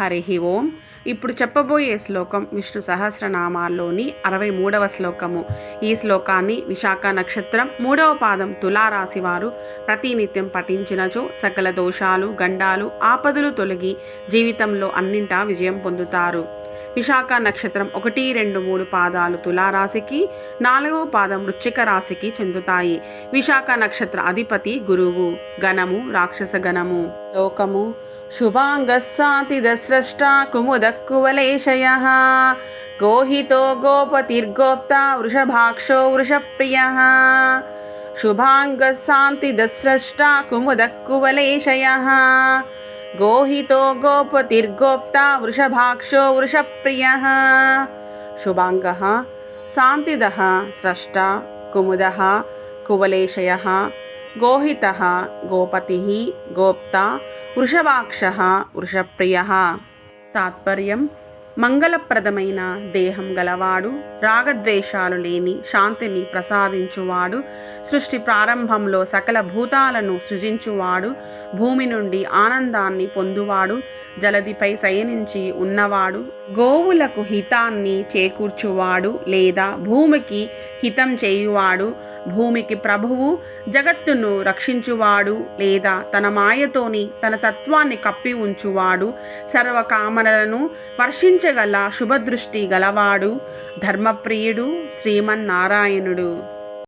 హరి ఓం. ఇప్పుడు చెప్పబోయే శ్లోకం విష్ణు సహస్రనామాల్లోని అరవై మూడవ శ్లోకము. ఈ శ్లోకాన్ని విశాఖ నక్షత్రం మూడవ పాదం తులారాశి వారు ప్రతినిత్యం పఠించినచో సకల దోషాలు గండాలు ఆపదలు తొలగి జీవితంలో అన్నింటా విజయం పొందుతారు. విశాఖ నక్షత్రం ఒకటి రెండు మూడు పాదాలు తులారాశికి నాలుగో పాదం వృశ్చిక రాశికి చెందుతాయి. విశాఖ నక్షత్ర అధిపతి గురువు గణము రాక్షస గణము లోకము శుభాంగస్సాతిదస్రష్టా కుముదక్కువలేశయ. గోహితో గోపతిర్గోప్త వృషభాక్షో వృషప్రియ. శుభాంగశాంతిదస్రష్టా కుముదక్కువలేశయ. గోహితో గోపతిర్గోప్తా వృషభాక్షో వృషప్రియ. శుభాంగ శాంతిద స్రష్ట కుముద కువలేశయ. గోహిత గోపతి గోప్తా వృషభాక్ష వృషప్రియ. తాత్పర్యం మంగళప్రదమైన దేహం గలవాడు రాగద్వేషాలు లేని శాంతిని ప్రసాదించువాడు సృష్టి ప్రారంభంలో సకల భూతాలను సృజించువాడు భూమి నుండి ఆనందాన్ని పొందువాడు జలదిపై శయనించి ఉన్నవాడు గోవులకు హితాన్ని చేకూర్చువాడు లేదా భూమికి హితం చేయువాడు భూమికి ప్రభువు జగత్తును రక్షించువాడు లేదా తన మాయతోని తన తత్వాన్ని కప్పి ఉంచువాడు సర్వకామనలను వర్షించగల శుభదృష్టి గలవాడు ధర్మప్రియుడు శ్రీమన్నారాయణుడు.